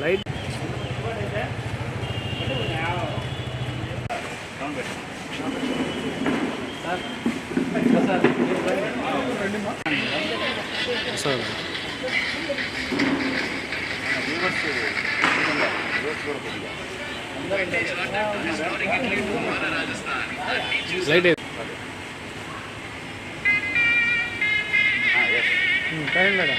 Light sir light current madam.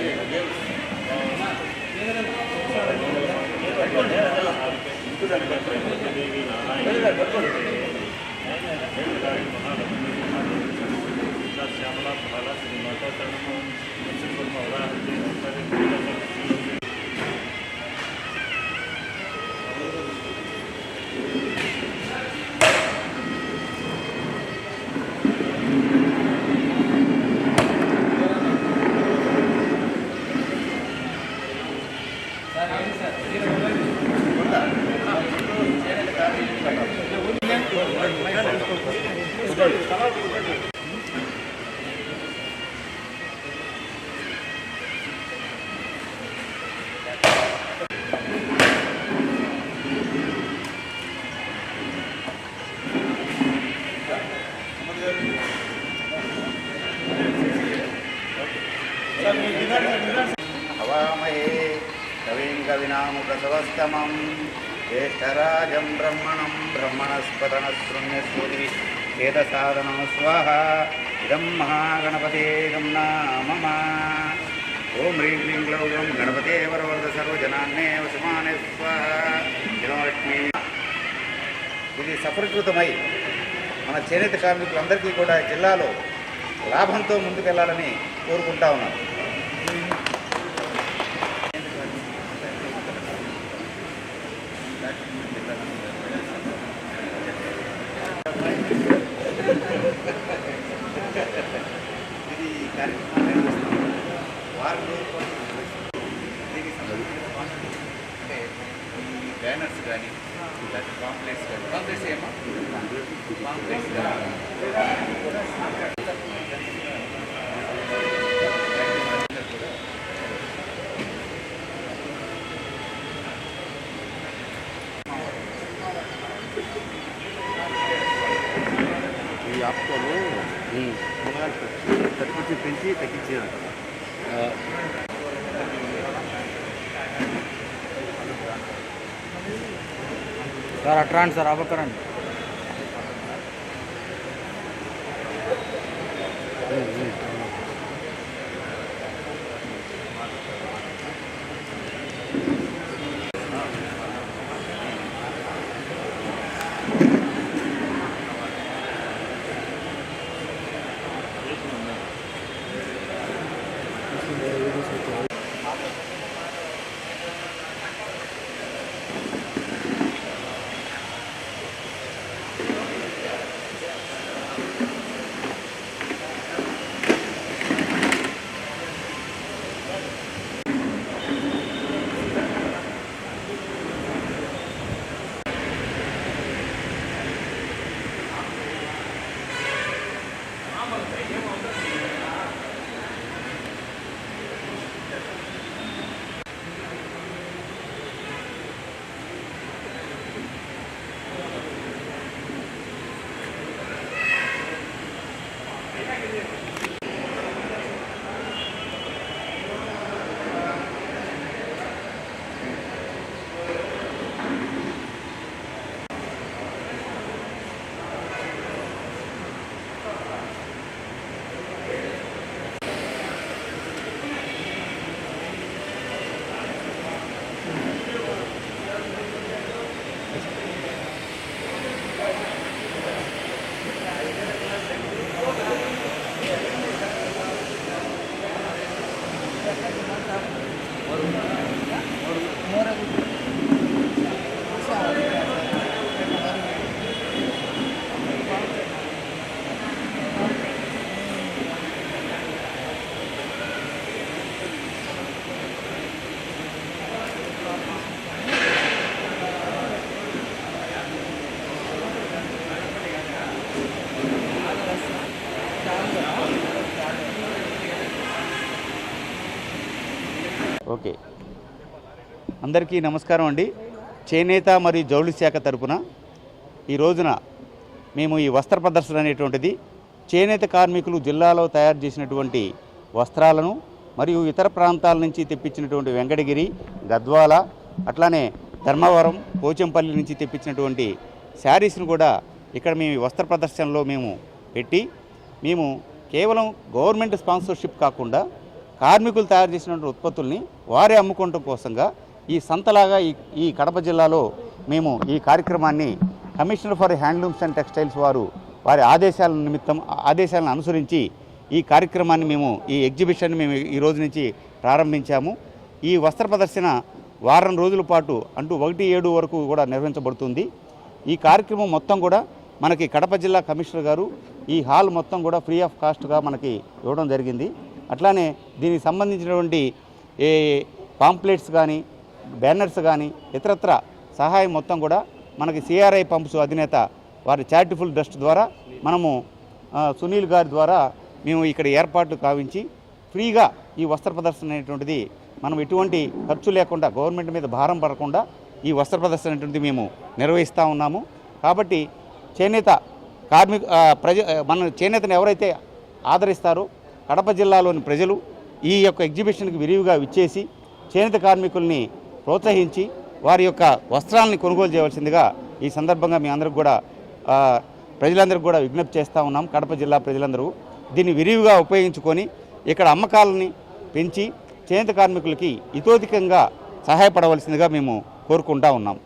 ఈ cricket ఆ, వాడు కనుక్కున్నాడు అప్పుడే సార్ कविं कविनामुप्रसवस्तमं ज्येष्ठराजं ब्रह्मणं ब्रह्मणस्पदनशृण्यसूरि वेदसाधनं स्वाहा इदं महागणपते गं नामम ॐ ह्रीं क्लीं ग्लौं गं गणपते वरवरद सर्वजनान्ने वसमाने स्वाहा దినలక్ష్మి ఇది సఫలీకృతమై మన చేనేత కార్మికులందరికీ కూడా జిల్లాలో లాభంతో ముందుకెళ్లాలని కోరుకుంటా ఉన్నాను అంటే ఈ బ్యానర్స్ కానీ ఇలాంటి పాంప్లెట్స్ కానీ పాంప్లెట్స్ ఏమో కానీ ఈ ఆప్కోను కొంచెం పెంచి తగ్గించినట్టు సార్ అట్రా అండి సార్ అవ్వకరండి ఓకే. అందరికీ నమస్కారం అండి. చేనేత మరియు జౌళి శాఖ తరపున ఈ రోజున మేము ఈ వస్త్ర ప్రదర్శన అనేటువంటిది చేనేత కార్మికులు జిల్లాలో తయారు చేసినటువంటి వస్త్రాలను మరియు ఇతర ప్రాంతాల నుంచి తెప్పించినటువంటి వెంకటగిరి గద్వాల అట్లానే ధర్మవరం పోచంపల్లి నుంచి తెప్పించినటువంటి శారీస్ను కూడా ఇక్కడ మేము ఈ వస్త్ర ప్రదర్శనలో మేము పెట్టి మేము కేవలం గవర్నమెంట్ స్పాన్సర్షిప్ కాకుండా కార్మికులు తయారు చేసినటువంటి ఉత్పత్తుల్ని వారే అమ్ముకోవటం కోసంగా ఈ సంతలాగా ఈ ఈ కడప జిల్లాలో మేము ఈ కార్యక్రమాన్ని commissioner for handlooms and textiles వారు వారి ఆదేశాల నిమిత్తం ఆదేశాలను అనుసరించి ఈ కార్యక్రమాన్ని మేము ఈ ఎగ్జిబిషన్ మేము ఈ రోజు నుంచి ప్రారంభించాము. ఈ వస్త్ర ప్రదర్శన వారం రోజుల పాటు అంటూ ఒకటి ఏడు వరకు కూడా నిర్వహించబడుతుంది. ఈ కార్యక్రమం మొత్తం కూడా మనకి కడప జిల్లా కమిషనర్ గారు ఈ హాల్ మొత్తం కూడా ఫ్రీ ఆఫ్ కాస్ట్గా మనకి ఇవ్వడం జరిగింది. అట్లానే దీనికి సంబంధించినటువంటి ఏ పాంప్లెట్స్ కానీ బ్యానర్స్ కానీ ఇతరత్ర సహాయం మొత్తం కూడా మనకి సిఆర్ఐ పంప్స్ అధినేత వారి చారిటబుల్ ట్రస్ట్ ద్వారా మనము సునీల్ గారి ద్వారా మేము ఇక్కడ ఏర్పాట్లు కావించి ఫ్రీగా ఈ వస్త్ర ప్రదర్శన అనేటువంటిది మనం ఎటువంటి ఖర్చు లేకుండా గవర్నమెంట్ మీద భారం పడకుండా ఈ వస్త్ర ప్రదర్శన అనేటువంటిది మేము నిర్వహిస్తూ ఉన్నాము. కాబట్టి చేనేత కార్మిక ప్రజ మన చేనేతను ఎవరైతే ఆదరిస్తారో కడప జిల్లాలోని ప్రజలు ఈ యొక్క ఎగ్జిబిషన్కి విరివిగా విచ్చేసి చేనేత కార్మికుల్ని ప్రోత్సహించి వారి యొక్క వస్త్రాలని కొనుగోలు చేయవలసిందిగా ఈ సందర్భంగా మీ అందరికి కూడా ప్రజలందరికీ కూడా విజ్ఞప్తి చేస్తూ ఉన్నాం. కడప జిల్లా ప్రజలందరూ దీన్ని విరివిగా ఉపయోగించుకొని ఇక్కడ అమ్మకాలని పెంచి చేనేత కార్మికులకి ఇతోధికంగా సహాయపడవలసిందిగా మేము కోరుకుంటా ఉన్నాం.